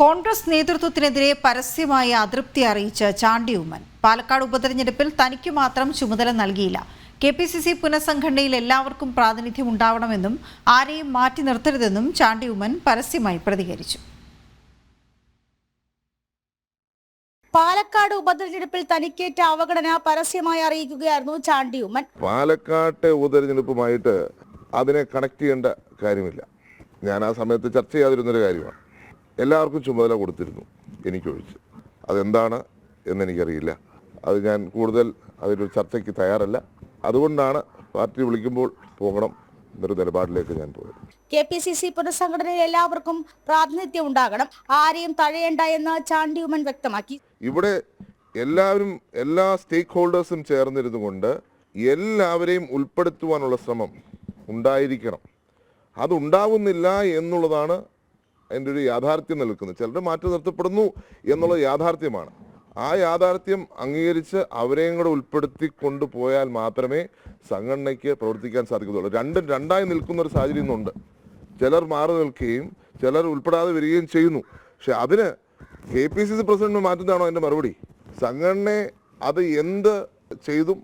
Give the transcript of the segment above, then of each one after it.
കോൺഗ്രസ് നേതൃത്വത്തിനെതിരെ പരസ്യമായ അതൃപ്തി അറിയിച്ച് ചാണ്ടി ഉമ്മൻ. പാലക്കാട് ഉപതെരഞ്ഞെടുപ്പിൽ തനിക്ക് മാത്രം ചുമതല നൽകിയില്ല. കെ പി സി സി പുനഃസംഘടനയിൽ എല്ലാവർക്കും പ്രാതിനിധ്യം ഉണ്ടാവണമെന്നും ആരെയും മാറ്റി നിർത്തരുതെന്നും ചാണ്ടി ഉമ്മൻ പരസ്യമായി പ്രതികരിച്ചു. പാലക്കാട് ഉപതെരഞ്ഞെടുപ്പിൽ തനിക്കേറ്റ അവഗണന പരസ്യമായി അറിയിക്കുകയായിരുന്നു ചാണ്ടി ഉമ്മൻ. പാലക്കാട്ടെ ഉപതെരഞ്ഞെടുപ്പുമായിട്ട് അതിനെ കണക്ട് ചെയ്യേണ്ട കാര്യമില്ല. ഞാൻ ആ സമയത്ത് ചർച്ച ചെയ്യാതിരുന്നൊരു കാര്യമാണ്. എല്ലാവർക്കും ചുമതല കൊടുത്തിരുന്നു എനിക്കൊഴിച്ച്. അതെന്താണ് എന്നെനിക്കറിയില്ല. അത് ഞാൻ കൂടുതൽ അതിനൊരു ചർച്ചയ്ക്ക് തയ്യാറല്ല. അതുകൊണ്ടാണ് പാർട്ടി വിളിക്കുമ്പോൾ പോകണം എന്നൊരു നിലപാടിലേക്ക് ഞാൻ പോയത്. കെ പി സി സി പുനഃസംഘടനയിൽ എല്ലാവർക്കും പ്രാതിനിധ്യം ഉണ്ടാകണം. ആരെയും തഴയേണ്ട എന്ന് ചാണ്ടി ഉമ്മൻ വ്യക്തമാക്കി. ഇവിടെ എല്ലാവരും എല്ലാ സ്റ്റേക്ക് ഹോൾഡേഴ്സും ചേർന്നിരുന്നു കൊണ്ട് എല്ലാവരെയും ഉൾപ്പെടുത്തുവാനുള്ള ശ്രമം ഉണ്ടായിരിക്കണം. അതുണ്ടാവുന്നില്ല എന്നുള്ളതാണ് അതിന്റെ ഒരു യാഥാർത്ഥ്യം നിൽക്കുന്നത് ചിലർ മാറ്റി നിർത്തപ്പെടുന്നു എന്നുള്ള യാഥാർത്ഥ്യമാണ്. ആ യാഥാർത്ഥ്യം അംഗീകരിച്ച് അവരെയും കൂടെ ഉൾപ്പെടുത്തി കൊണ്ടുപോയാൽ മാത്രമേ സംഘടനയ്ക്ക് പ്രവർത്തിക്കാൻ സാധിക്കത്തുള്ളൂ. രണ്ടും രണ്ടായി നിൽക്കുന്ന ഒരു സാഹചര്യം ഇന്നുണ്ട്. ചിലർ മാറി നിൽക്കുകയും ചിലർ ഉൾപ്പെടാതെ വരികയും ചെയ്യുന്നു. പക്ഷെ അതിന് K P C C president മാറ്റുന്നതാണോ അതിന്റെ മറുപടി? സംഘടനയെ അത് എന്ത് ചെയ്തും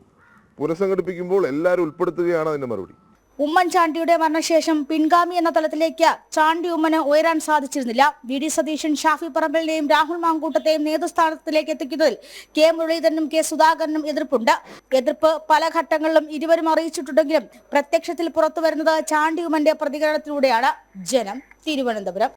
പുനഃസംഘടിപ്പിക്കുമ്പോൾ എല്ലാവരും ഉൾപ്പെടുത്തുകയാണ് അതിന്റെ മറുപടി. ഉമ്മൻചാണ്ടിയുടെ മരണശേഷം പിൻഗാമി എന്ന തലത്തിലേക്ക് ചാണ്ടി ഉമ്മന് ഉയരാൻ സാധിച്ചിരുന്നില്ല. വി. ഡി. സതീശൻ ഷാഫി പറമ്പലിനെയും രാഹുൽ മാങ്കൂട്ടത്തെയും നേതൃസ്ഥാനത്തിലേക്ക് എത്തിക്കുന്നതിൽ കെ. മുരളീധരനും കെ. സുധാകരനും എതിർപ്പുണ്ട്. എതിർപ്പ് പല ഘട്ടങ്ങളിലും ഇരുവരും അറിയിച്ചിട്ടുണ്ടെങ്കിലും പ്രത്യക്ഷത്തിൽ പുറത്തു വരുന്നത് ചാണ്ടി ഉമ്മന്റെ പ്രതികരണത്തിലൂടെയാണ്. ജനം തിരുവനന്തപുരം.